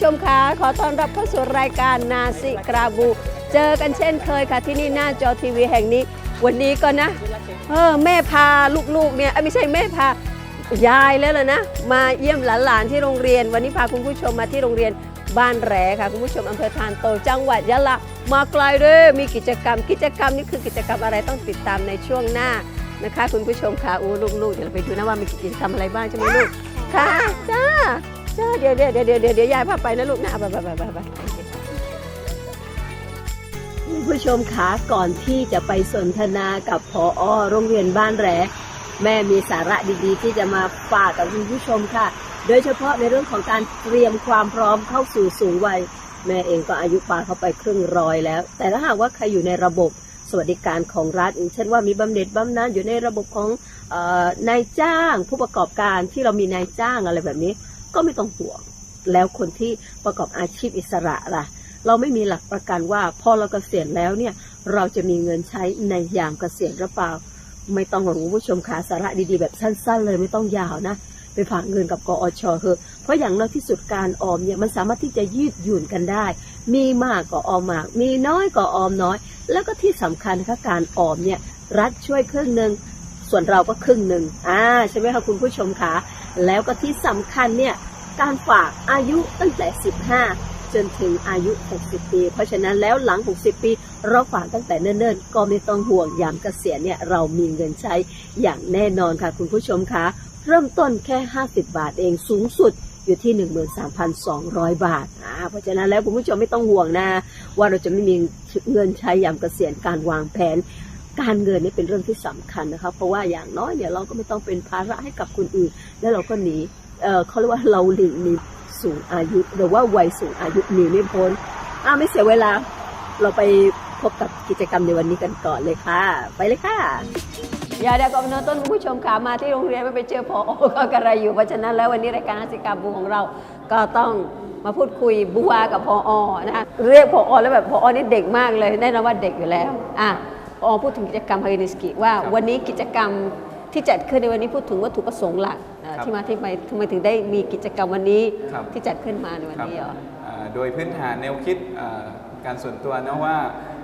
ผู้ชมค่ะขอต้อนรับเข้าสู่รายการนาซิกราบู เจอกันเช่นเคยค่ะที่นี่หน้าจอทีวีแห่งนี้ วันนี้ก็นะเออแม่พาลูกๆเนี่ยเอ้ยไม่ใช่แม่พายายแล้วล่ะนะ มาเยี่ยมหลานๆที่โรงเรียน วันนี้พาคุณผู้ชมมาที่โรงเรียนบ้านแรค่ะคุณผู้ชมอำเภอทานโตจังหวัดยะลามาไกลเลยมีกิจกรรม กิจกรรมนี่คือกิจกรรมอะไรต้องติดตามในช่วงหน้านะคะ คุณผู้ชมค่ะอู้ลูกๆเดี๋ยวเราไปดูนะว่ามีกิจกรรมอะไรบ้างใช่ไหมลูกค่ะจ้า เดี๋ยวเดี๋ยวเดี๋ยวเดี๋ยวเดี๋ยวเดี๋ยวยายพาไปนะลูกนะไปไปไปไปไปคุณผู้ชมคะก่อนที่จะไปสนทนากับพออโรงเรียนบ้านแหรแม่มีสาระดีๆ ที่จะมาฝากกับคุณผู้ชมค่ะ โดยเฉพาะในเรื่องของการเตรียมความพร้อมเข้าสู่สูงวัย แม่เองก็อายุปาเข้าไปครึ่งร้อยแล้ว แต่ถ้าหากว่าใครอยู่ในระบบสวัสดิการของรัฐเช่นว่ามีบำเหน็จบำนาญอยู่ในระบบของออนายจ้าง ผู้ประกอบการที่เรามีนายจ้างอะไรแบบนี้ ก็ไม่ต้องห่วง แล้วคนที่ประกอบอาชีพอิสระล่ะ เราไม่มีหลักประกันว่าพอเราเกษียณแล้วเนี่ยเราจะมีเงินใช้ในยามเกษียณหรือเปล่า ไม่ต้องหวังคุณผู้ชมขาสาระดีๆ แบบสั้น ๆ เลยไม่ต้องยาวนะไปฝากเงินกับกอชเถอะเพราะอย่างน้อยที่สุดการออมเนี่ยมันสามารถที่จะยืดหยุ่นกันได้ มีมากก็ออมมาก มีน้อยก็ออมน้อย แล้วก็ที่สำคัญนะคะการออมเนี่ยรัฐช่วยครึ่งหนึ่งส่วนเราก็ครึ่งหนึ่งอ่าใช่ไหมคะคุณผู้ชมคะแล้วก็ที่สำคัญเนี่ย การฝากอายุตั้งแต่ 15 จนถึงอายุ 60 ปี เพราะฉะนั้นแล้วหลัง 60 ปี เราฝากตั้งแต่เนิ่นๆ ก็ไม่ต้องห่วงยามเกษียณเนี่ยเรามีเงินใช้อย่างแน่นอนค่ะคุณผู้ชมคะ เริ่มต้นแค่ 50 บาทเองสูงสุดอยู่ที่ 13,200 บาทอ่าเพราะฉะนั้นแล้วคุณผู้ชมไม่ต้องห่วงนะ ว่าเราจะไม่มีเงินใช้ยามเกษียณการวางแผนการเงินนี่เป็นเรื่องที่สำคัญนะคะเพราะว่าอย่างน้อยเนี่ยเราก็ไม่ต้องเป็นภาระให้กับคนอื่น แล้วเราก็หนี เออเขาเรียกว่าเราหลีกหนีสูงอายุ หรือว่าวัยสูงอายุหนีไม่พ้นอ่าไม่เสียเวลา เราไปพบกับกิจกรรมในวันนี้กันก่อนเลยค่ะ ไปเลยค่ะอย่าเดียวก่อนนะต้นคุณผู้ชมขามาที่โรงเรียนไม่ไปเจอพอก็กระไรอยู่เพราะฉะนั้นแล้ววันนี้รายการอาศิกาบูของเราก็ต้องมาพูดคุยบัวกับพอนะคะเรียกพออแล้วแบบพออนี่เด็กมากเลยแน่นอนว่าเด็กอยู่แล้วอะพออพูดถึงกิจกรรมฮารินิสกิว่าวันนี้กิจกรรม ที่จัดขึ้นในวันนี้พูดถึงวัตถุประสงค์หลักเอ่อครับที่มาที่ไปทำไมถึงได้มีกิจกรรมวันนี้ครับที่จัดขึ้นมาในวันครับนี้เหรออ่าโดยพื้นฐานแนวคิดอ่าการส่วนตัวนะว่า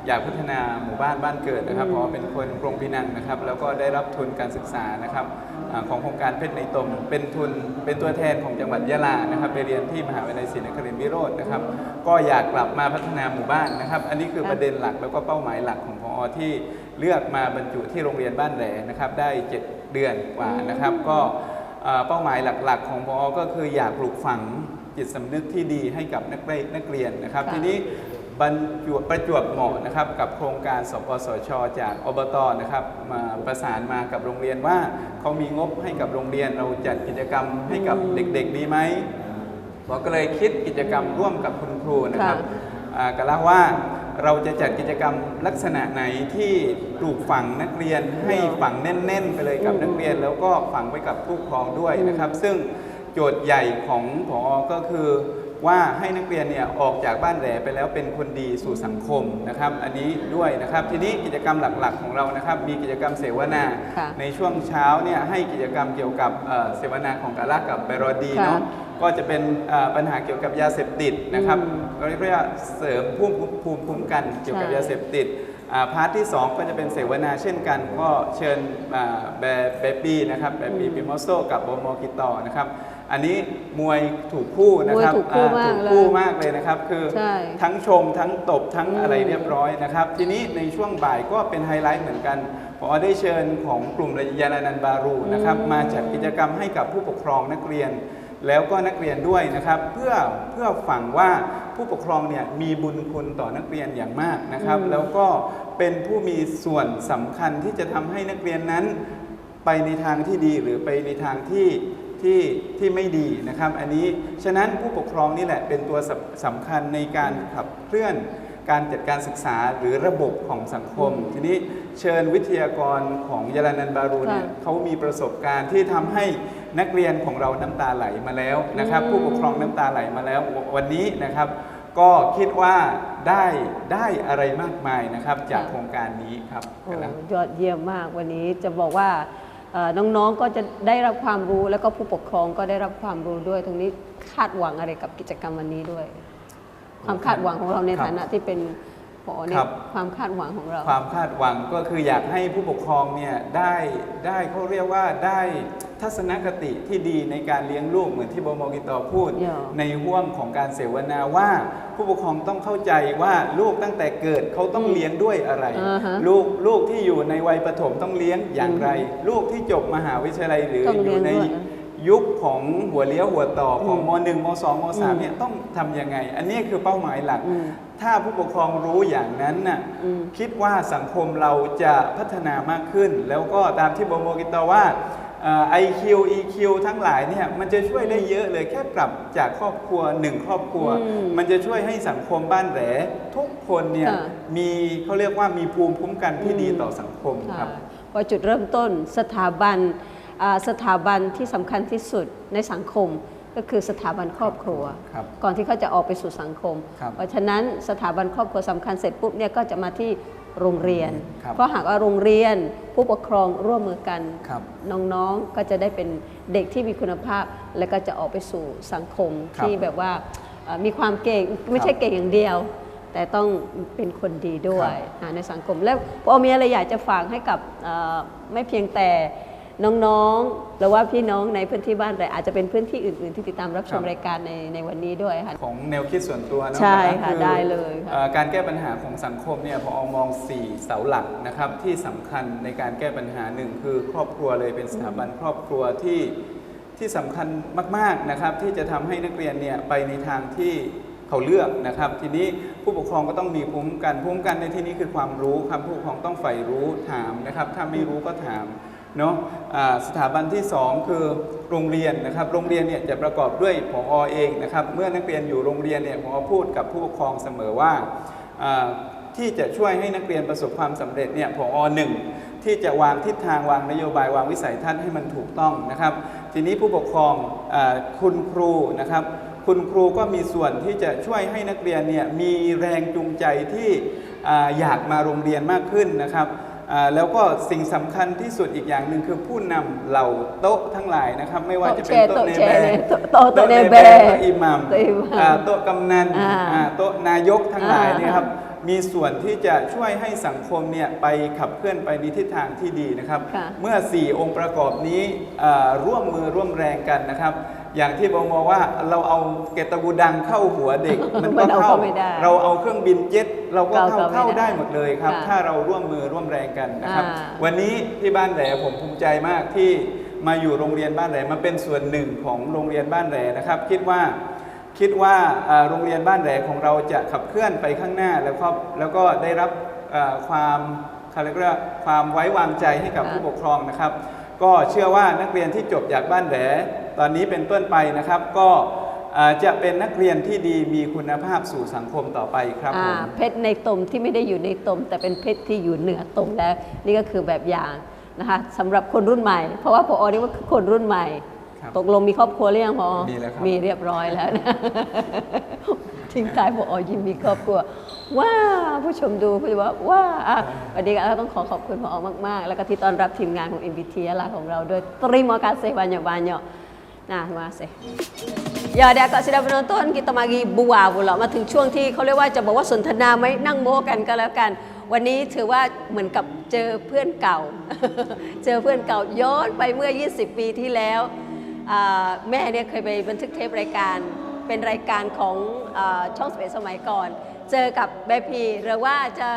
อยากพัฒนาหมู่บ้านบ้านเกิดนะครับอืมเพราะว่าเป็นคนกรงพินังนะครับ แล้วก็ได้รับทุนการศึกษานะครับอาของโครงการเพชรในตม เป็นทุนเป็นตัวแทนของจังหวัดยะลานะครับไปเรียนที่มหาวิทยาลัยศรีนครินทรวิโรจน์นะครับ ก็อยากกลับมาพัฒนาหมู่บ้านนะครับ อันนี้คือครับประเด็นหลักแล้วก็เป้าหมายหลักของพอที่เลือกมาบรรจุที่โรงเรียนบ้านแหลนะครับ ได้ 7 เดือนกว่านะครับ ก็เอ่อเป้าหมายหลัก ๆ ของพอก็คืออยากปลูกฝังจิตสำนึกที่ดีให้กับนักเรียนนักเรียนนะครับค่ะทีนี้บรรจวบประจวบเหมาะนะครับกับโครงการสปสช จากอบตนะครับมาประสานมากับโรงเรียนว่าเขามีงบให้กับโรงเรียนเราจัดกิจกรรมให้กับเด็กๆดีไหมเราก็เลยคิดกิจกรรมร่วมกับคุณครูนะครับค่ะอ่าก็เล่าว่า เราจะจัดกิจกรรมลักษณะไหนที่ปลูกฝังนักเรียนให้ฝังแน่น ๆ ไปเลยกับนักเรียน แล้วก็ฝังไปกับผู้ปกครองด้วยนะครับ ซึ่งโจทย์ใหญ่ของผอก็คือ ว่าให้นักเรียนเนี่ยออกจากบ้านแหลไปแล้วเป็นคนดีสู่สังคมนะครับ อันนี้ด้วยนะครับ ทีนี้กิจกรรมหลักๆ ของเรานะครับ มีกิจกรรมเสวนา ค่ะในช่วงเช้าเนี่ยให้กิจกรรมเกี่ยวกับเอ่อเสวนาของกาลากับไบรอดีค่ะเนาะก็จะเป็นเอ่อปัญหาเกี่ยวกับยาเสพติดนะครับอืมเราเรียกว่าเสริมภูมิภูมิคุ้มกันเกี่ยวกับใช่ยาเสพติดอ่าพาร์ทที่ 2 ก็จะเป็นเสวนาเช่นกัน ก็เชิญอ่าแบเบปี้นะครับแบปี้ปิโมโซกับโบโมกิตอนะครับ อันนี้มวยถูกคู่นะครับมวยถูกคู่อ่มากถูกเลยคู่มากเลยนะครับ คือใช่ทั้งชมทั้งตบทั้งอืมอะไรเรียบร้อยนะครับ ทีนี้ในช่วงบ่ายก็เป็นไฮไลท์เหมือนกันพอได้เชิญของกลุ่มยานานันบารูนะครับอืมมาจัดกิจกรรมให้กับผู้ปกครองนักเรียน แล้วก็นักเรียนด้วยนะครับ เพื่อเพื่อฝังว่าผู้ปกครองเนี่ยมีบุญคุณต่อนักเรียนอย่างมากนะครับอืมแล้วก็เป็นผู้มีส่วนสำคัญที่จะทำให้นักเรียนนั้น ไปในทางที่ดีหรือไปในทางที่ ที่ที่ไม่ดีนะครับ อันนี้ฉะนั้นผู้ปกครองนี่แหละเป็นตัวสำสำคัญในการขับเคลื่อนการจัดการศึกษาหรือระบบของสังคม ทีนี้เชิญวิทยากรของยาลานันบารูเนี่ยค่ะเขามีประสบการณ์ที่ทำให้นักเรียนของเราน้ำตาไหลมาแล้วนะครับอืมผู้ปกครองน้ำตาไหลมาแล้ววันนี้นะครับ ก็คิดว่าได้ได้อะไรมากมายนะครับจากโครงการนี้ครับโอ้นะยอดเยี่ยมมากวันนี้จะบอกว่าเอ่อ น้องๆก็จะได้รับความรู้แล้วก็ผู้ปกครองก็ได้รับความรู้ด้วย ตรงนี้คาดหวังอะไรกับกิจกรรมวันนี้ด้วย ความคาดหวังของเราในครับฐานะที่เป็นผอเนี่ครัยบความคาดหวังของเรา ความคาดหวังก็คืออยากให้ผู้ปกครองเนี่ยได้ได้เขาเรียกว่าได้ ทัศนคติที่ดีในการเลี้ยงลูกเหมือนที่โบโมกิตอพูดอย่าในห่วงของการเสวนาว่า ผู้ปกครองต้องเข้าใจว่าลูกตั้งแต่เกิดเขาต้องอืมเลี้ยงด้วยอะไร อ่าฮะลูกลูกที่อยู่ในวัยประถมต้องเลี้ยงอย่างไร ลูกที่จบมหาวิทยาลัยหรือต้องอเลี้ยยู่งในด้วยยุคของหัวเลี้ยวหัวต่อของอืมม .1 ม .2 มอื .3 มเนี่ยต้องทำยังไง อันนี้คือเป้าหมายหลัก อืม ถ้าผู้ปกครองรู้อย่างนั้นน่ะ อืม คิดว่าสังคมเราจะพัฒนามากขึ้น แล้วก็ตามที่โบโมกิตอว่า ไอคิว EQ ทั้งหลายเนี่ยมันจะช่วยได้เยอะเลยแค่ปรับจากครอบครัวหนึ่งครอบครัวอืมมันจะช่วยให้สังคมบ้านแหลทุกคนเนี่ยค่ะมีเขาเรียกว่ามีภูมิคุ้มกันที่ดีอืม ต่อสังคมครับค่ะเพราะจุดเริ่มต้นสถาบันอ่าสถาบันที่สำคัญที่สุดในสังคมก็คือสถาบันครอบครัว ครับก่อนที่เขาจะออกไปสู่สังคม ครับเพราะฉะนั้นสถาบันครอบครัวสำคัญเสร็จปุ๊บเนี่ยก็จะมาที่ โรงเรียน ครับเพราะหากว่าโรงเรียนผู้ปกครองร่วมมือกัน ครับน้องๆก็จะได้เป็นเด็กที่มีคุณภาพ และก็จะออกไปสู่สังคมครับที่แบบว่าเอ่อมีความเก่งไม่ใช่เก่งอย่างเดียว แต่ต้องเป็นคนดีด้วยอ่าในสังคมแล้วพอมีอะไรอยากจะฝากให้กับเอ่อไม่เพียงแต่ น้องๆ หรือว่าพี่น้องในพื้นที่บ้านแต่อาจจะเป็นพื้นที่อื่น ๆ ที่ติดตามรับชมครับรายการในในวันนี้ด้วยค่ะ ของแนวคิดส่วนตัวเนอะใช่ค่ะอได้เลยค่ะ อ่อการแก้ปัญหาของสังคมเนี่ยพอมอง 4 เสาหลักนะครับที่สำคัญในการแก้ปัญหาหนึ่งคือครอบครัวเลยเป็นสถาบันครอบครัวที่ที่สำคัญมากๆนะครับที่จะทำให้นักเรียนเนี่ยไปในทางที่เขาเลือกนะครับ ทีนี้ผู้ปกครองก็ต้องมีภูมิคุ้มกันภูมิคุ้มกันในที่นี้คือความรู้ครับผู้ปกครองต้องใฝ่รู้ถามนะครับ ถ้าไม่รู้ก็ถาม เนาะสถาบันที่ 2 คือโรงเรียนนะครับโรงเรียนเนี่ยจะประกอบด้วยผอเองนะครับเมื่อนักเรียนอยู่โรงเรียนเนี่ยผอพูดกับผู้ปกครองเสมอว่าที่จะช่วยให้นักเรียนประสบความสำเร็จเนี่ยผอหนึ่งที่จะวางทิศทางวางนโยบายวางวิสัยทัศน์ให้มันถูกต้องนะครับ ทีนี้ผู้ปกครองอคุณครูนะครับ คุณครูก็มีส่วนที่จะช่วยให้นักเรียนเนี่ยมีแรงจูงใจที่ออยากมาโรงเรียนมากขึ้นนะครับ แล้วก็สิ่งสำคัญที่สุดอีกอย่างหนึ่งคือผู้นำเหล่าโต๊ะทั้งหลายนะครับ ไม่ว่าจะเป็นโต๊ะโต๊ะเนแชร์แบโต๊ะโต๊ะโต๊ะเนแบโต๊ะอิหมัมโต๊ะอิหมัมอ่าโต๊ะกำนันอ่าอ่าโต๊ะนายกทั้งหลายอ่าเนี่ยครับมีส่วนที่จะช่วยให้สังคมเนี่ยไปขับเคลื่อนไปในทิศทางที่ดีนะครับค่ะเมื่อ 4 องค์ประกอบนี้อ่าร่วมมือร่วมแรงกันนะครับ อย่างที่บอกมาว่าเราเอาเกตกูดังเข้าหัวเด็ก มันมัก็นเอาเข้าเข้าไม่ได้เราเอาเครื่องบินเจ็ตเราก็เข้าเข้าเข้าไม่ได้ได้หมดเลยครับค่ะถ้าเราร่วมมือร่วมแรงกันนะครับอ่าวันนี้ที่บ้านแหลผมภูมิใจมากที่มาอยู่โรงเรียนบ้านแหลมาเป็นส่วนหนึ่งของโรงเรียนบ้านแหลนะครับ คิดว่าคิดว่าอ่าโรงเรียนบ้านแหลของเราจะขับเคลื่อนไปข้างหน้าแล้วก็แล้วก็ได้รับอ่าความเขาเรียกว่าความไว้วางใจให้กับค่ะผู้ปกครองนะครับ ก็เชื่อว่านักเรียนที่จบจากบ้านแหล ตอนนี้เป็นต้นไปนะครับก็อ่าจะเป็นนักเรียนที่ดีมีคุณภาพสู่สังคมต่อไปครับผอ่ามเพชรในตมที่ไม่ได้อยู่ในตม แต่เป็นเพชรที่อยู่เหนือตมแล้ว นี่ก็คือแบบอย่างนะคะสำหรับคนรุ่นใหม่ เพราะว่าพอนี่ว่าคนรุ่นใหม่ครับตกลงมีครอบครัวหรือยังพอมีแล้วครับมีเรียบร้อยแล้วนะทิ้งท้ายพอยิ้มมีครอบครัว ว้าผู้ชมดูผู้ชมว่าว้าอะวันนี้ก็ต้องขอขอบคุณพอมาก ๆ แล้วก็ที่ต้อนรับทีมงานของ MBT ลาของเราด้วย terima kasih banyak-banyak nah terima kasih Ya, dia agak sudah penonton kita mari buah pula มาถึงช่วงที่เขาเรียกว่าจะบอกว่าสนทนาไหมนั่งโม้กันก็แล้วกัน วันนี้ถือว่าเหมือนกับเจอเพื่อนเก่า เจอเพื่อนเก่าย้อนไปเมื่อ 20 ปีที่แล้ว แม่เนี่ยเคยไปบันทึกเทปรายการเป็นรายการของอช่องสเปซสมัยก่อน เจอกับแบพีหรือว่าจะ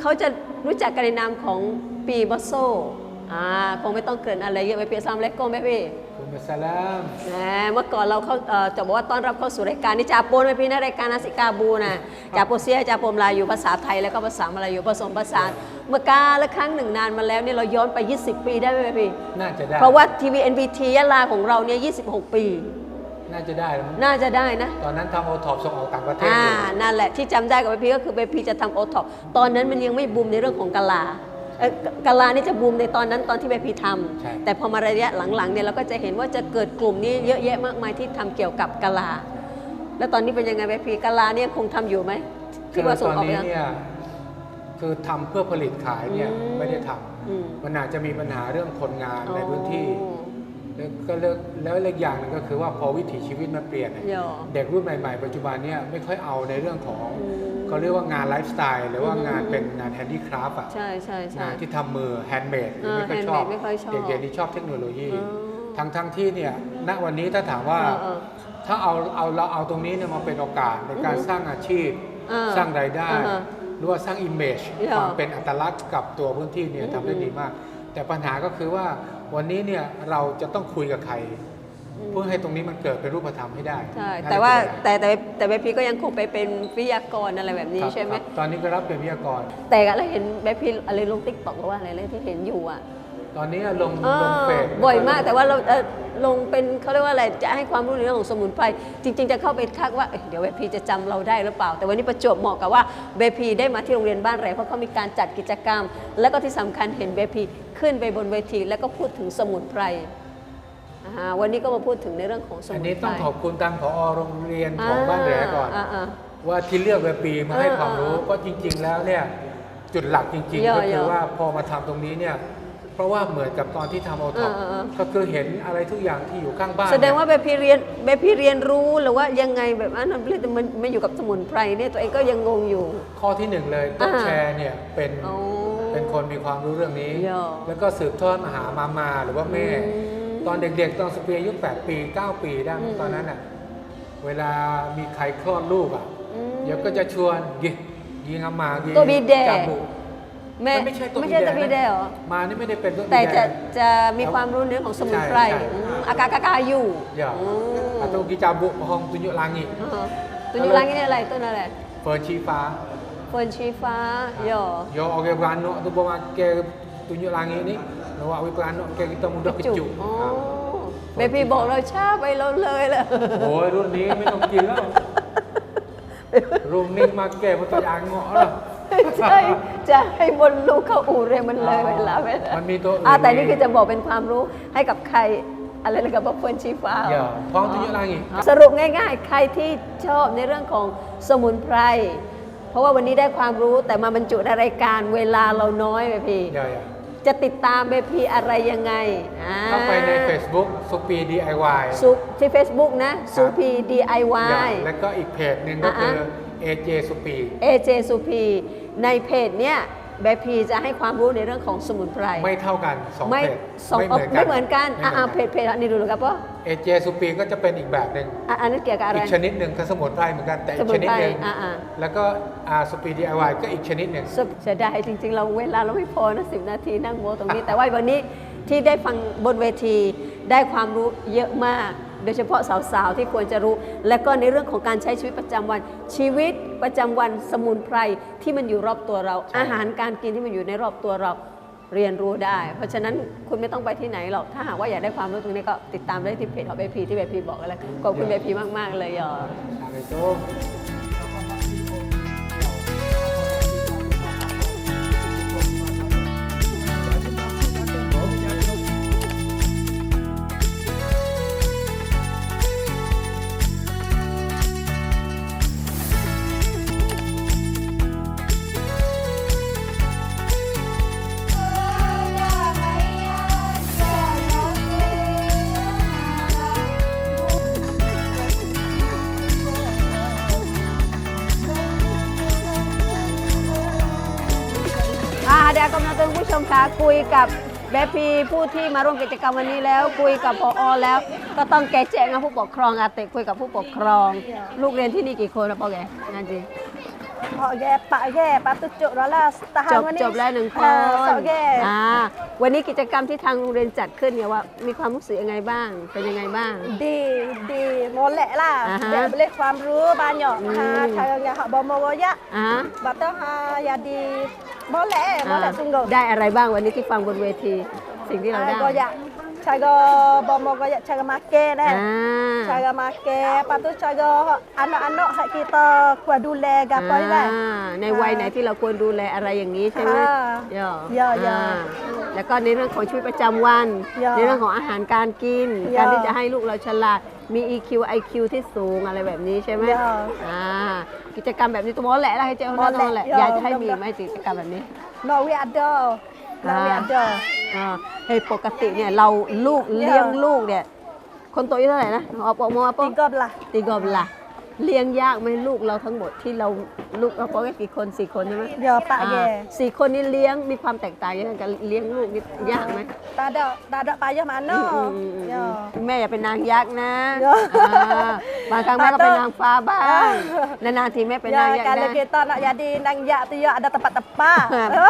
เขาจะรู้จักกันในนามของปีบอสโซอ่าคงไม่ต้องเกินอะไรเยอะไปเปียซามเล็กโก้ไหมพี่ คุณมัสลามแหมเมื่อก่อนเราเขาเอ่อจะบอกว่าต้อนรับเข้าสู่รายการนี่จาโปนไหมพี่นะรายการนาสิกาบูนะจาโปเซียจาโปมลาอยู่ภาษาไทยแล้วก็ภาษามาลายูผสมผสานเมื่อกาละครั้งหนึ่งนานมาแล้วเนี่ยเราย้อนไป 20 ปีได้ไหมพี่น่าจะได้ เพราะว่าทีวี NBT ยะลาของเราเนี่ย26 ปี น่าจะได้แล้วมั้งน่าจะได้นะ ตอนนั้นทำโอท็อปส่งออกต่างประเทศอ่า อยู่นั่นแหละที่จำได้กับพี่ก็คือเบพีจะทำโอท็อปตอนนั้นมันยังไม่บูมในเรื่องของกะลา เอ่อกะลานี่จะบูมในตอนนั้นตอนที่เบพีทใช่ำแต่พอมาระยะหลังๆเนี่ยเราก็จะเห็นว่าจะเกิดกลุ่มนี้เยอะแยะมากมายที่ทำเกี่ยวกับกะลา แล้วตอนนี้เป็นยังไงเบพีกะลาเนี่ยคงทำอยู่ไหมคืที่อว่าตส่งอนออกไปนี้แล้ว เนี่ยคือทำเพื่อผลิตขายเนี่ยอืมไม่ได้ทอืมำมันอาจจะมีปัญหาเรื่องคนงานในพื้นที่ อ๋อ แล้วก็เลิกแล้วอีกอย่างหนึงก็คือว่าพอวิถีชีวิตมันเปลี่ยนเนี่ยเหรอเด็กรุ่นใหม่ๆปัจจุบันเนี่ยไม่ค่อยเอาในเรื่องของอืม เขาเรียกว่างานไลฟ์สไตล์หรือว่าอืมงานเป็นงานแฮนดี้คราฟต์อะใช่ใช่ใช่งานที่ทำมือแฮนด์เมดเออไม่ค่อยชอบ handmade ไม่ค่อยชอบเด็กๆนี่ชอบเทคโนโลยีอ๋อทั้งทั้งๆที่เนี่ยณวันนี้ถ้าถามว่าเออเออถ้าเอาเอาเราเอาตรงนี้เนี่ยมาเป็นโอกาสในการอือฮึสร้างอาชีพเออสร้างรายได้อ่าฮะหรือว่าสร้างอิมเมจเหรอความเป็นอัตลักษณ์กับตัวพื้นที่เนี่ยอืมทำได้ดีมาก แต่ปัญหาก็คือว่าวันนี้เนี่ยเราจะต้องคุยกับใคร เพื่อให้ตรงนี้มันเกิดเป็นรูปธรรมให้ได้ใช่นั่นแต่ว่าคือปัญหแต่แต่แต่เบพีก็ยังคงไปเป็นวิทยากรอะไรแบบนี้ครับใช่ไหมครับตอนนี้ก็รับเป็นวิทยากร แต่อะไรเห็นเบพีอะไรลงติ๊กต็อกหรือว่าอะไรเลยที่เห็นอยู่อะตอนนี้ลงเอลงอเฟซบ่อยมากแต่ว่าเราเอ่อลงเป็นเขาเรียกว่าอะไรจะให้ความรู้ในเรื่องของสมุนไพรจริง ๆ จะเข้าไปทักว่าเอ้ยเดี๋ยวเบพีจะจำเราได้หรือเปล่า แต่วันนี้ประจวบเหมาะกับว่าเบพีได้มาที่โรงเรียนบ้านแรเพราะเขามีการจัดกิจกรรม แล้วก็ที่สำคัญเห็นเบพีขึ้นไปบนเวที แล้วก็พูดถึงสมุนไพร อ่าวันนี้ก็มาพูดถึงในเรื่องของสมุอันนไพรนี้ต้องขอบคุณทางผอโรงเรียนของบ้านแหลก่อนาาว่าที่เลือกเวปีมาให้เออความรู้เออก็จริง ๆ แล้วเนี่ยจุดหลักจริง เยๆ อะก็คือเยอะว่าพอมาทำตรงนี้เนี่ยเพราะว่าเหมือนกับตอนที่ทำโอท็อปเออเออ ก็คือเห็นอะไรทุกอย่างที่อยู่ข้างบ้านแสดงเนี่ยว่าเบพีเรียนเบพีเรียนรู้หรือว่ายังไงแบบนั้นมันไม่อยู่กับสมุนไพรเนี่ยตัวเองก็ยังงงอยู่ ข้อที่หนึ่งเลยต้นอ่า แชร์เนี่ยเป็นอ๋อ เป็นคนมีความรู้เรื่องนี้ เยอะแล้วก็สืบทอดมาหามามาหรือว่าแม่ อืม ตอนเด็กๆ ตอนสเปียร์อายุ8ปี 9 ปีได้ อืม ตอนนั้นอะ เวลามีใครคลอดลูกอะ อืม เดี๋ยวก็จะชวนยิยิงอามายิตัวบีเด จับบุแม่มันไม่ใช่ตัวไม่ใช่ตัวบีบีแดเดงนะเหรอ มานี่ไม่ได้เป็นตัวแต่บีดจะงจะมีความรู้ในเรื่องของสมุนไพรใช่ใช่ อืมอากากากาอยู่ Ya. อืม Atau pergi cabut pohon tunjuk langit. อ่าฮะตัวนี้ร้านนี้อะไรต้นอะไร Fern cipa. เฟิร์นชีฟ้าหยอ Yo orang beranak tu bawa makan tunjuk langit ni. Lawak we beranak ke kita mudah จุก kejuk. อ๋ อ Ha. เบพีบอกเราช้าไปเราเลยเลย Oh, รุ่นนี้ไม่ต้องกินแล้ว รุ่นนี้มาแก่มาตัดยางเงาะแล้วใช่จะให้บนลูกเข้าอู่เรยมันเลยเวลาไปแล้วมันมีตัวอื่นอ่าแต่นี่คือจะบอกเป็นความรู้ให้กับใครอะไรนะกับเฟิร์นชีฟ้าอย่าพ้อง tunjuk langit สรุปง่าย ๆ ใครที่ชอบในเรื่องของสมุนไพรเพราะว่าวันนี้ได้ความรู้แต่มาบรรจุในรายการเวลาเราน้อยไปพี่อย่าอย่า จะติดตามเบพีอะไรยังไงอ่เข้าไปใน Facebook สุปี DIY ซุปที่ Facebook นะซูพีอย่า DIY แล้วก็อีกเพจหนึ่งก็คือ AJ สุปี AJ ซูพีในเพจเนี้ยเบพีจะให้ความรู้ในเรื่องของสมุนไพร ไม่เท่ากันสองไม่เพจสองไม่เหมือนกันไม่เหมือนกันอ่าเพจเพจอันนี้ดูหรือครับพ่อ AJ สุปีก็จะเป็นอีกแบบหนึ่งอะอันนั้นเกี่ยวกับอะไร อีกชนิดหนึ่งคือสมุนไพรเหมือนกันแต่อีสกมุชนนิดไพรหนึ่งอ่าอ่าแล้วก็อ่าสปีดีไอวก็อีกชนิดหนึ่ง สุดเสียดายจริง ๆ เราเวลาเราไม่พอนะสินาทีนั่งโมตรงนี้ แต่ว่าวันนี้ที่ได้ฟังบนเวทีได้ความรู้เยอะมาก โดยเฉพาะสาวๆ ที่ควรจะรู้ และก็ในเรื่องของการใช้ชีวิตประจำวัน ชีวิตประจำวันสมุนไพรที่มันอยู่รอบตัวเรา อาหารการกินที่มันอยู่ในรอบตัวเรา เรียนรู้ได้ เพราะฉะนั้นคุณไม่ต้องไปที่ไหนหรอก ถ้าหากว่าอยากได้ความรู้ตรงนี้ก็ติดตามได้ที่เพจของเบพีที่เบพีบอกกันแล้วขอบคุณเบพีมาก ๆ เลยอ่อะไรโต้อ่ากำลังเตือนผู้ชมคะคุยกับเบพีผู้ที่มาร่วมกิจกรรมวันนี้แล้ว คุยกับพออแล้ว ก็ต้องแกแจ้งกับผู้ปกครองอาเตะคุยกับผู้ปกครอง ลูกเรียนที่นี่กี่คนนะปอแกงานจริง họ ghé bạ ghé bạ tôi chỗ đó là ta จ hàng บวันจนี้บแล้วหนึ่งคนสาวแก่อ่าวันนี้กิจกรรมที่ทางโรงเรียนจัดขึ้นเนี่ยว่ามีความรู้สึกยังไงบ้าง เป็นยังไงบ้าง ดีดีโมแหละล่ะอ่าฮะเดี๋ยวเรียกความรู้บ้านหยอกอืมฮะทางอย่าหาบอมโมกยะอ่าบัตเตอร์ฮาอย่าดีโมแหละโมแหละซุงโกได้อะไรบ้างวันนี้ที่ฟังบนเวที สิ่งที่เราได้ก็อยาก ชายก็บอมโมกยะชายก็มาเก้ได้อ่าชายก็มาเก้ปาตุชายก็อันอันให้กีตาควรดูแลกับไปได้อ่าในวัยไหนที่เราควรดูแลอะไรอย่างนี้ใช่ไหมค่ะย่อเยอะๆาแล้วก็ในเรื่องของชีวิตประจำวันเยอะในเรื่องของอาหารการกินเยอะการที่จะให้ลูกเราฉลาด มี EQ IQ ที่สูงอะไรแบบนี้ใช่ไหมเยอะอ่ากิจกรรมแบบนี้ตัวมอแหละแล้วให้เจ้าหน้าที่แหละเยอะอยากจะให้มีไหมกิจกรรมแบบนี้นอวิอัด เดอร์นอวิอัดเดอร์อ่าเฮ้ยปกติเนี่ยเราลูกเลี้ยงลูกเนี่ยคนโตอายุเท่าไหร่นะเอาปอมอปอติกอบล่ะ ตีกอบละ เลี้ยงยากไหมลูกเราทั้งหมดที่เราลูกเราปอกันกี่คนสี่คนใช่ไหมเยอะปะแย่อ่าสี่คนนี้เลี้ยงมีความแตกต่างยังไงกันเลี้ยงลูกนี่ยากไหมตาเดาตาเดาปลายามาโน่อืมอืมอืมเยอะแม่อย่าเป็นนางยักษ์นะเยอะอ่าบางครั้งแม่ก็เป็นนางฟ้าบ้างเออนานๆทีแม่เป็น Ya, นางยักษ์ kalau นะ kita nak jadi nang yak tu ya ada tempat-tempat.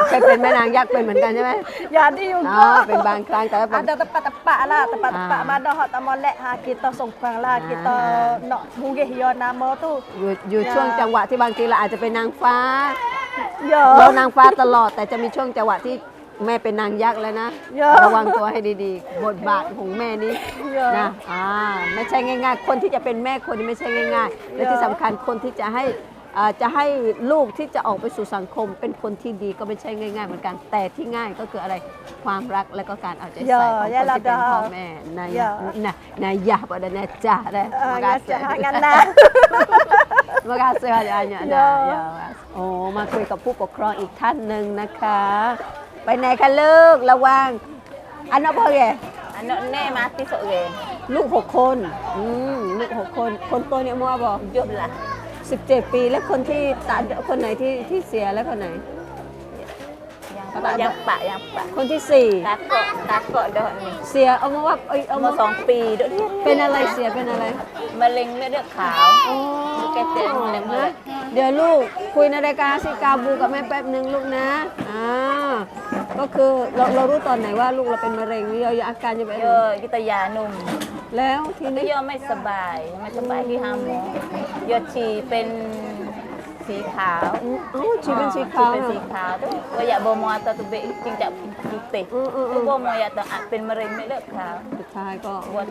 เคยเป็นแม่นางยักษ์เป็นเหมือนกันใช่ไหม Jadi อ๋อ juga. เป็นบางครั้งแต่ว่าเป็น Ada tempat-tempat lah, tempat-tempat Ah. mana hak tak molek ha kita songkang lah, kita Ah. nak munggih ya nama tu. อยู่อยู่ Ya. ช่วงจังหวะที่บางทีเราอาจจะเป็นนางฟ้า Ya. เรานางฟ้าตลอด แต่จะมีช่วงจังหวะที่แม่เป็นนางยักษ์แล้วนะ เยอะ ระวังตัวให้ดีๆ บทบาทของแม่นี้เยอะ นะอ่าไม่ใช่ง่าย ๆ คนที่จะเป็นแม่คนนี้ไม่ใช่ง่าย ๆ และที่สำคัญคนที่จะให้อ่า จะให้ลูกที่จะออกไปสู่สังคม เป็นคนที่ดีก็ไม่ใช่ง่ายๆเหมือนกัน แต่ที่ง่ายก็คืออะไรความรักและก็การเอาใจใส่ของคนที่เป็นพ่อแม่นายนะนายาบดนะจ่าเลยมากาเสียกันนะมากาเสียเนี่ยนะโอ้มาคุยกับผู้ปกครองอีกท่านหนึ่งนะคะ ไปไหนคะลูกระวังอันนั้นอแกอันนั้นแน่มาที่สุดเลยลูกหกคนอืมลูกหกคน คนโตเนี่ยมัวบอกเยอะละ 17 ปีแล้วคนที่ตาคนไหนที่ที่เสียแล้วคนไหนยังปะยังปะคนที่สี่ตัดเกาะตัดเกาะโดนนี่เสียเอามาว่าเอ้ยามามาสองปีโดนเป็นอะไรเสียเป็นอะไรมะเร็งเม็ดเลือดขาว โอ้แกเจ็บมะเร็งเดี๋ยวลูกคุยในรายการสิกาบูกับแม่แป๊บหนึ่งลูกนะอ่า ก็คือเราเรารู้ตอนไหนว่าลูกเราเป็นมะเร็งเราอาการจะเป็น Yo, kita ya num. แล้วทีนี้ Yo ไม่สบายไม่สบายที่หาหมอ Yo ฉี่เป็นสีขาวอ๋อชีเป็นสีขาวฉี่เป็นสีนะขาว tu. Wa ya bomo atau tu be cing jak putih. อืมอืมอื Tu ม bomo ya tu เป็นมะเร็งเม็ดเลือดขาวสุดท้ายก็ปวด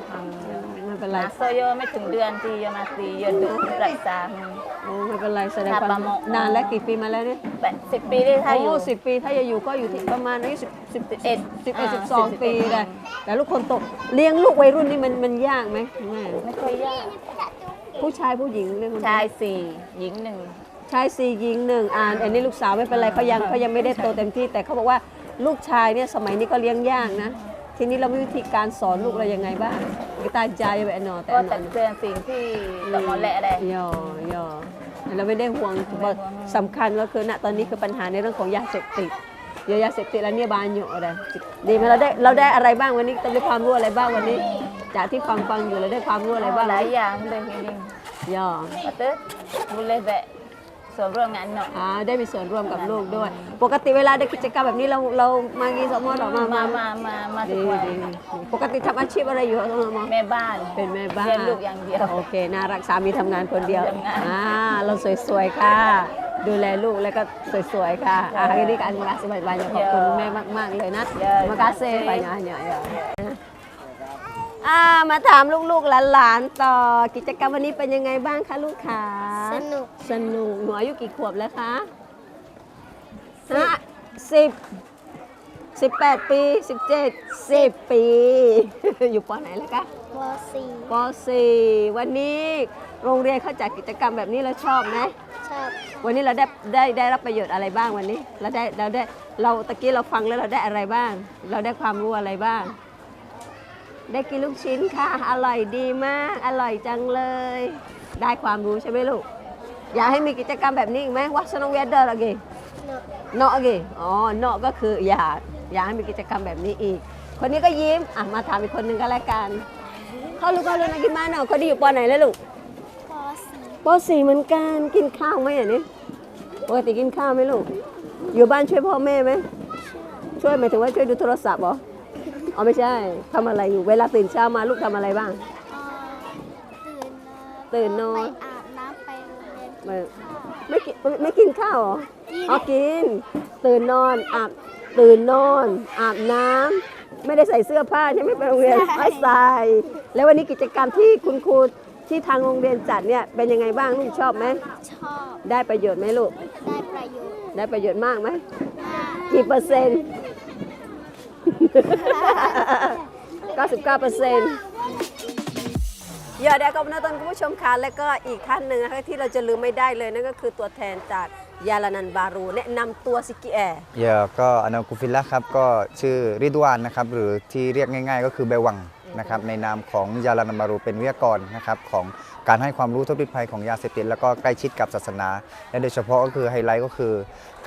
ไม่เป็นไร Nah, so yo ไม่ถึงเดือนที่โยมาตีโยดูรักษาโอ้ไม่เป็นไรแสดงถ้าความประมงนานแล้วกี่ปีมาแล้วเนี่ยแปด สิบปีได้ถ้าอยู่ โอ้สิบปีถ้าจะอยู่ก็อยู่ที่ประมาณอายุสิบสิบสิบเอ็ดสิบเอ็ดอ่าสิบสองสิบเอ็ดปีเลยแต่ลูกคนโตเลี้ยงลูกวัยรุ่นนี่มันมันยากไหมแม่ไม่ค่อยยากผู้ชายผู้หญิงเรื่องมันชายสี่หญิงหนึ่ง ชายสี่หญิงหนึ่งอ่านอันนี้ลูกสาวไม่เป็นไรเขายังเขายังไม่ได้โตเต็มที่ แต่เขาบอกว่าลูกชายเนี่ยสมัยนี้ก็เลี้ยงยากนะ ทีนี้เรามีวิธีการสอนลูกเรายังไงบ้างกีตาใจไปอนอแต่ก็อันตันั้กนเตือนสิ่งที่ตอมอแหละอะไรย่อย่อ เราไม่ได้ห่วงสำคัญก็คือณตอนนี้คือปัญหาในเรื่องของยาเสพติดเยอะยาเสพติดแล้วเนี่ยบานอยู่อะไรดีไหมเราได้เราได้อะไรบ้างวันนี้เราได้ความรู้อะไรบ้างวันนี้ จากที่ฟังฟังอยู่เราได้ความรู้อะไรบ้างหลายอย่างเลยจริงย่อๆปัตเตอร์บุเลยแบบ ส่วนร่วมงานเนาะ อ่าได้มีส่วนร่วมกับลูกด้วย ปกติเวลาได้กิจกรรมแบบนี้เราเรามากีสมอหรอมามามามามามาทุดีกวันดีปกติทำอาชีพอะไรอยู่สมอแม่บ้านเป็นแม่บ้าน เลี้ยงลูกอย่างเดียว โอเคน่ารักสามีทำงานคนเดียวทำงาน อ่าเราสวยๆค่ะ ดูแลลูกแล้วก็สวยๆค่ะอ่าทีนี้การมาสบายๆขอบคุณแม่มากๆเลยนะเยอะ อ่ามาถามลูกๆหลานๆต่อกิจกรรมวันนี้เป็นยังไงบ้างคะลูกขาสนุก สนุกหนูอายุกี่ขวบแล้วคะห้าสิบสิบแปดปีสิบเจ็ดสิบปี อยู่ปอไหนแล้วคะวสี่ป .4 วันนี้โรงเรียนเขาจัดกิจกรรมแบบนี้เราชอบไหมชอบ วันนี้เราได้ได้ได้รับประโยชน์อะไรบ้างวันนี้เราได้เราได้เราตะกี้เราฟังแล้วเราได้อะไรบ้าง เราได้ความรู้อะไรบ้าง ได้กินลูกชิ้นค่ะ อร่อยดีมาก อร่อยจังเลย ได้ความรู้ใช่ไหมลูก อยากให้มีกิจกรรมแบบนี้อีกไหมวัชนงเวดเดอร์อะไรเนาะอะไรอ๋อเนาะก็คืออยากอยากให้มีกิจกรรมแบบนี้อีก คนนี้ก็ยิ้มอะมาถามอีกคนหนึ่งก็แล้วกันเขาลูกเขาลูกนะกินมาเนาะเขาดีอยู่ปอไหนแล้วลูกปสี่ปสี่เหมือนกันกินข้าวไหมอะนี่ปกติกินข้าวไหมลูก อยู่บ้านช่วยพ่อแม่ไหมช่วยหมายถึงว่าช่วยดูโทรศัพท์เหรอ อ๋อไม่ใช่ทำอะไรอยู่ เวลาตื่นเช้ามาลูกทำอะไรบ้างตื่นนอนตื่นนอน ไปอาบน้ำไปโรงเรียนไม่ไม่กินไม่ไม่กินข้าวเหรออ๋อกิน ตื่นนอนอาบตื่นนอน อาบน้ำไม่ได้ใส่เสื้อผ้าใช่ไหมไปโรงเรียนไม่ใส่ แล้ววันนี้กิจกรรมที่คุณครูที่ทางโรงเรียนจัดเนี่ยเป็นยังไงบ้างลูกชอบไหมชอบได้ประโยชน์ไหมลูกได้ประโยชน์ได้ประโยชน์มากไหมมากกี่เปอร์เซ็นต์ 99เปอร์เซ็นต์อย่าได้ขอบนาตอนคุณผู้ชมค่ะและก็อีกท่านหนึ่งนะคะที่เราจะลืมไม่ได้เลยนั่นก็คือตัวแทนจากยาลานันบารูแนะนำตัวซิกิแอเยาก็อนากูฟิลละครับ ก็ชื่อริดวานนะครับ หรือที่เรียกง่าย ๆ ก็คือเบวัง นะครับในนามของยาลานามารูเป็นวิทยากรนะครับของการให้ความรู้ทบพิภัยของยาเสพติดแล้วก็ใกล้ชิดกับศาสนา และโดยเฉพาะก็คือไฮไลท์ก็คือ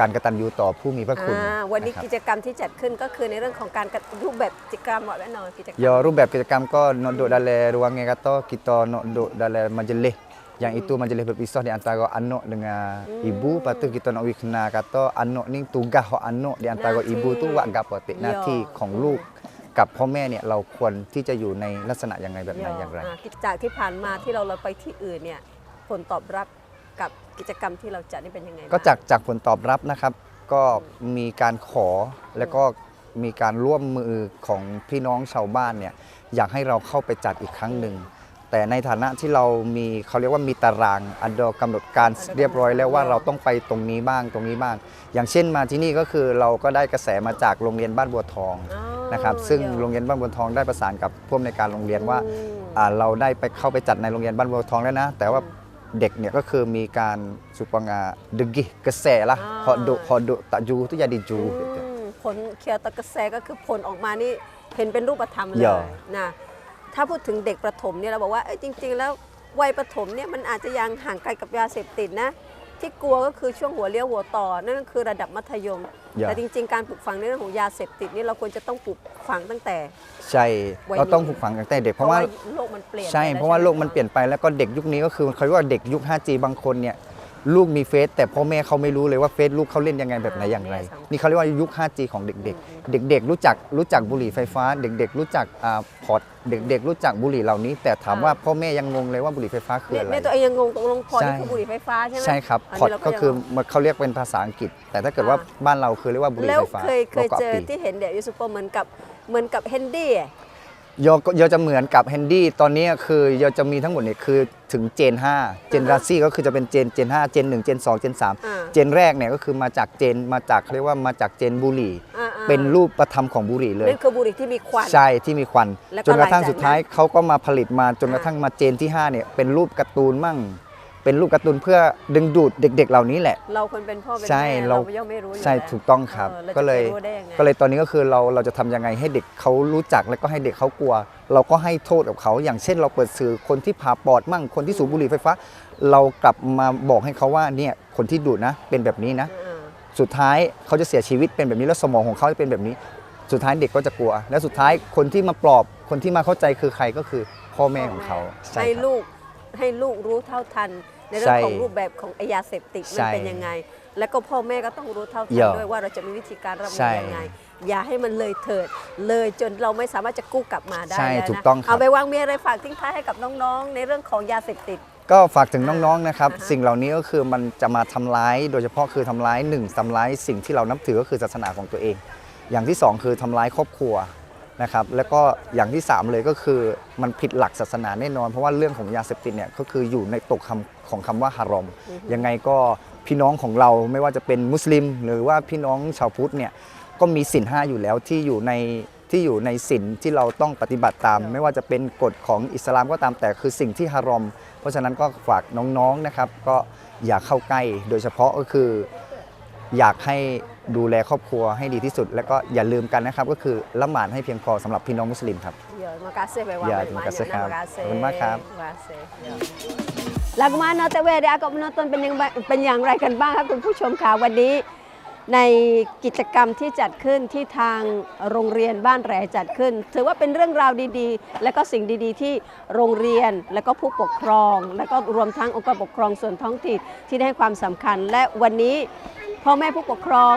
การกตัญญูต่อผู้มีพระคุณอ่าวันนี้ะครับ กิจกรรมที่จัดขึ้นก็คือในเรื่องของการกระรูปแบบกิจกรรมเหมาะแน่นอนกิจกรรม Ya รูปแบบกิจกรรมก็ nodok dalam ruangan kata kita nodok dalam majlis yang itu majlis berpisah di antara anak dengan ibu lepas tu kita nak wik kenal kata anak ni tugas hak anak di antara Nanti. ibu tu buat gapo tik Ya. หน้าที่ของลู กกับพ่อแม่เนี่ยเราควรที่จะอยู่ในลักษณะยังไงแบบไหนอย่างไรอ่าจากที่ผ่านมาที่เราเราไปที่อื่นเนี่ยผลตอบรับกับกิจกรรมที่เราจัดนี่เป็นยังไงก็บ้งจากจากผลตอบรับนะครับ ก็มีการขอแล้วก็มีการร่วมมือของพี่น้องชาวบ้านเนี่ยอยากให้เราเข้าไปจัดอีกครั้งหนึ่งแต่ในฐานะที่เรามีเขาเรียกว่ามีตารางอันดอกำหนดการเรียบร้อยแล้วว่าเราต้องไปตรงนี้บ้างตรงนี้บ้าง อย่างเช่นมาที่นี่ก็คือเราก็ได้กระแสมาจากโรงเรียนบ้านบัวทองอ๋อ นะครับซึ่งเดี๋ยวโรงเรียนบ้านบัวทองได้ประสานกับผู้อำนวยการโรงเรียนว่าอืมอ่าเราได้ไปเข้าไปจัดในโรงเรียนบ้านบัวทองแล้วนะ แต่ว่าเด็กเนี่ยก็คือมีการสุปงาดึกกระแสละอ่าพอดุพอดุตะจูตุยาดิจูอืมผลเคียวตะกระแสก็คือผลออกมานี่เห็นเป็นรูปธรรมเลอย่ายนะถ้าพูดถึงเด็กประถมเนี่ยเราบอกว่าเอ้ยจริง ๆ แล้ววัยประถมเนี่ยมันอาจจะยังห่างไกลกับยาเสพติดนะ ที่กลัวก็คือช่วงหัวเลี้ยวหัวต่อนั่นก็คือระดับมัธยม อย่า แต่จริงๆ การปลูกฝังในเรื่องของยาเสพติดนี่เราควรจะต้องปลูกฝังตั้งแต่ ใช่วัยเราต้องนี้ผูกฝังตั้งแต่เด็กเพราะว่า โลกมันเปลี่ยนใช่ ไปแล้เพราะว่าใช่ไหโลกมันเปลี่ยนไปแล้วก็เด็กยุคนี้ก็คือเขาเรียกว่าเด็กยุค 5G บางคนเนี่ย ลูกมีเฟซแต่พ่อแม่เขาไม่รู้เลยว่าเฟซลูกเขาเล่นยังไงแบบไหนอย่างไร นี่เขาเรียกว่ายุค 5G ของเด็ก ๆ เด็ก ๆ รู้จักรู้จักบุหรี่ไฟฟ้า เด็ก ๆ รู้จักอ่าพอร์ตเด็ก ๆ รู้จักบุหรี่เหล่านี้ แต่ถามว่าพ่อแม่ยังงงเลยว่าบุหรี่ไฟฟ้าคือเนี่ยอะไรเนี่ยตัวเองยังงงตกลงพอนี่ใช่คือบุหรี่ไฟฟ้าใช่ไหมใช่ครับนพอร์นี้ตเราก็ยังคือมันเขาเรียกเป็นภาษาอังกฤษ แต่ถ้าเกิดว่าอ่าบ้านเราคือเรียกว่าบุหรี่แล้วไฟฟ้าเคยเคยโลโก้เจอปีที่เห็นเด็กยูซูเปอร์เหมือนกับเหมือนกับเฮนดี้อะ โยก็โยจะเหมือนกับแฮนดี้ตอนนี้คือโยจะมีทั้งหมดเนี่ยคือถึงเจน 5 เจนราซี่ก็คือจะเป็นเจนเจน 5 เจน 1 เจน 2 เจนอ่า3เจนแรกเนี่ยก็คือมาจากเจนมาจากเขาเรียกว่ามาจากเจนบุหรี่อ่าๆเป็นรูปประธรรมของบุหรี่เลยนั่นคือบุหรี่ที่มีควันใช่ที่มีควันแล้วก็จนกระทั่งหลังจากสุดท้ายเขาก็มาผลิตมาจนกระอ่าทั่งมาเจนที่5เนี่ยเป็นรูปการ์ตูนมั่ง เป็นรูปการ์ตูนเพื่อดึงดูดเด็ก ๆ เหล่านี้แหละ เราคนเป็นพ่อเป็นใช่แม่เราเราย่อมไม่รู้อยู่ใช่แล้วถูกต้องครับออราจะก็เลยไปรู้ได้งไงก็เลยตอนนี้ก็คือเราเราจะทำยังไงให้เด็กเขารู้จักแล้วก็ให้เด็กเขากลัว เราก็ให้โทษกับเขา อย่างเช่น เราเปิดสื่อคนที่ผ่าปอดมั่งคนที่สูบบุหรี่ไฟฟ้า เรากลับมาบอกให้เขาว่าเนี่ยคนที่ดูดนะเป็นแบบนี้นะอ่าสุดท้ายเขาจะเสียชีวิตเป็นแบบนี้แล้วสมองของเขาจะเป็นแบบนี้ สุดท้ายเด็กก็จะกลัว และสุดท้ายคนที่มาปลอบคนที่มาเข้าใจคือใครก็คือพ่อแม่ของเขาใช่ให้ครับ ลูก ให้ลูกรู้เท่าทัน ในเรื่อใช่งของรูปแบบของไอ้ยาเสพติดมันใช่เป็นยังไง แล้วก็พ่อแม่ก็ต้องรู้เท่าทัเยนอะด้วยว่าเราจะมีวิธีการรับมืใช่อยังไง อย่าให้มันเลยเถิด เลยจนเราไม่สามารถจะกู้กลับมาได้ใช่แล้วนะถูกต้องครับเอาไปวางมีอะไรฝากทิ้งท้ายให้กับน้องๆ ในเรื่องของยาเสพติดก็ฝากถึงน้องๆ นะครับอ่าฮะสิ่งเหล่านี้ก็คือมันจะมาทำร้าย โดยเฉพาะคือทำร้ายหนึ่งทำร้ายสิ่งที่เรานับถือก็คือศาสนาของตัวเอง อย่างที่สองคือทำร้ายครอบครัว นะครับแล้วก็อย่างที่สามเลยก็คือมันผิดหลักศาสนาแน่นอน เพราะว่าเรื่องของยาเสพติดเนี่ยก็คืออยู่ในตกคำของคำว่าฮารอม ยังไงก็พี่น้องของเราไม่ว่าจะเป็นมุสลิม หรือว่าพี่น้องชาวพุทธเนี่ยก็มีศีลห้าอยู่แล้วที่อยู่ในที่อยู่ในศีลที่เราต้องปฏิบัติตาม ไม่ว่าจะเป็นกฎของอิสลามก็ตามแต่คือสิ่งที่ฮารอม เพราะฉะนั้นก็ฝากน้องๆนะครับ ก็อย่าเข้าใกล้โดยเฉพาะก็คืออยากให้ ดูแลครอบครัวให้ดีที่สุด แล้วก็อย่าลืมกันนะครับ ก็คือละหมาดให้เพียงพอสำหรับพี่น้องมุสลิมครับ Ya, terima kasih Pak Ya, Wamen. terima Banyak kasih, nak, Kak. Terima kasih. Terima kasih. Terima kasih. Ya. lagu mana แต่เวเดียกับมนตนเป็นยังไงเป็นอย่างไรกันบ้างครับคุณผู้ชมคะวันนี้ ในกิจกรรมที่จัดขึ้นที่ทางโรงเรียนบ้านแหลจัดขึ้น ถือว่าเป็นเรื่องราวดีๆ และก็สิ่งดีๆ ที่โรงเรียนและก็ผู้ปกครอง และก็รวมทั้งองค์กรปกครองส่วนท้องถิ่นที่ได้ให้ความสำคัญ และวันนี้ พ่อแม่ผู้ปกครอง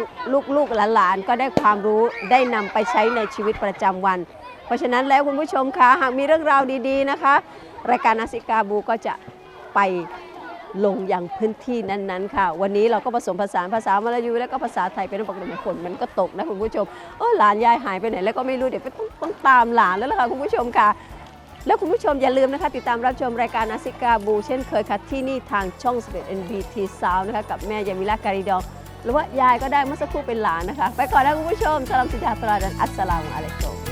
ลูกๆหลานๆก็ได้ความรู้ได้นำไปใช้ในชีวิตประจำวัน เพราะฉะนั้นแล้วคุณผู้ชมคะหากมีเรื่องราวดีๆนะคะ รายการนาซิกาบูก็จะไปลงยังพื้นที่นั้นๆ ค่ะ วันนี้เราก็ผสมผสานภาษามลายูและก็ภาษาไทยเป็นปกติฝนมันก็ตกนะคุณผู้ชมเออหลานยายหายไปไหนแล้วก็ไม่รู้เดี๋ยวไปต้องต้องตามหลานแล้วล่ะค่ะคุณผู้ชมค่ะ แล้วคุณผู้ชมอย่าลืมนะคะ ติดตามรับชมรายการนาซิกาบู เช่นเคยค่ะที่นี่ทางช่อง11 NBT Sound นะคะกับแม่ยามิลาการิดอง หรือว่ายายก็ได้เมื่อสักครู่เป็นหลานนะคะ ไปก่อนนะคุณผู้ชมสลามสิดาตราดันอัสสลามุอะลัยกุม